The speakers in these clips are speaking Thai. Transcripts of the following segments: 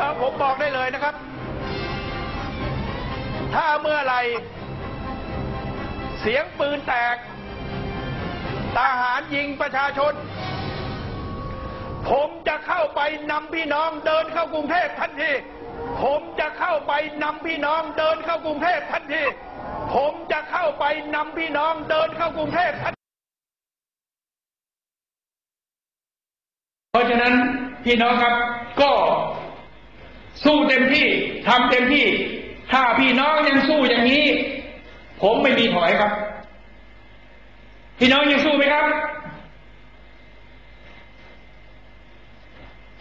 น้องผมบอกได้เลยนะครับ ถ้าเมื่อไรเสียงปืนแตกทหารยิงประชาชน ผมจะเข้าไปนำพี่น้องเดินเข้ากรุงเทพทันที ผมจะเข้าไปนำพี่น้องเดินเข้ากรุงเทพทันที ผมจะเข้าไปนำพี่น้องเดินเข้ากรุงเทพทันทีเพราะฉะนั้นพี่น้องครับก็ สู้เต็มที่ทำเต็มที่ ถ้าพี่น้องยังสู้อย่างนี้ ผมไม่มีถอยครับ พี่น้องยังสู้ไหมครับ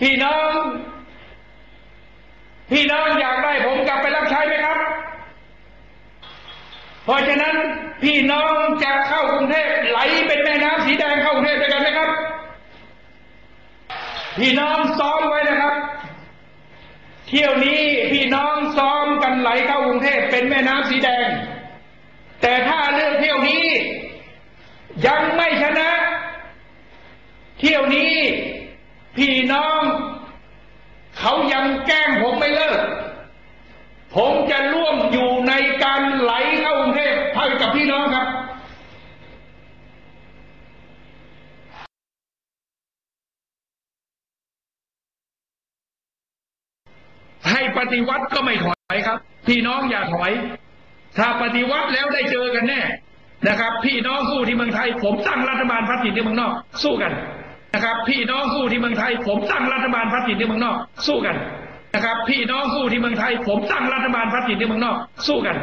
พี่น้อง พี่น้องอยากได้ผมกลับไปรับใช้ไหมครับ เพราะฉะนั้นพี่น้องจะเข้ากรุงเทพไหลเป็นแม่น้ำสีแดงเข้ากรุงเทพด้วยกันไหมครับ พี่น้องซ้อมไว้นะครับ เที่ยวนี้พี่น้องซ้อมกันไหลเข้ากรุงเทพเป็นแม่น้ำสีแดง แต่ถ้าเรื่องเที่ยวนี้ ยังไม่ชนะ เที่ยวนี้พี่น้อง เขายังแกล้งผมไม่เลิก ผมจะร่วมอยู่ในการไหลเข้ากรุงเทพให้กับพี่น้องครับ ให้ ปฏิวัติก็ไม่ถอยครับ พี่น้องอย่าถอย ถ้าปฏิวัติแล้วได้เจอกันแน่นะครับ พี่น้องสู้ที่เมืองไทย ผมตั้งรัฐบาลพัฒน์ที่เมืองนอก สู้กันนะครับ พี่น้องสู้ที่เมืองไทย ผมตั้งรัฐบาลพัฒน์ที่เมืองนอก สู้กันนะครับ พี่น้องสู้ที่เมืองไทย ผมตั้งรัฐบาลพัฒน์ที่เมืองนอก สู้กัน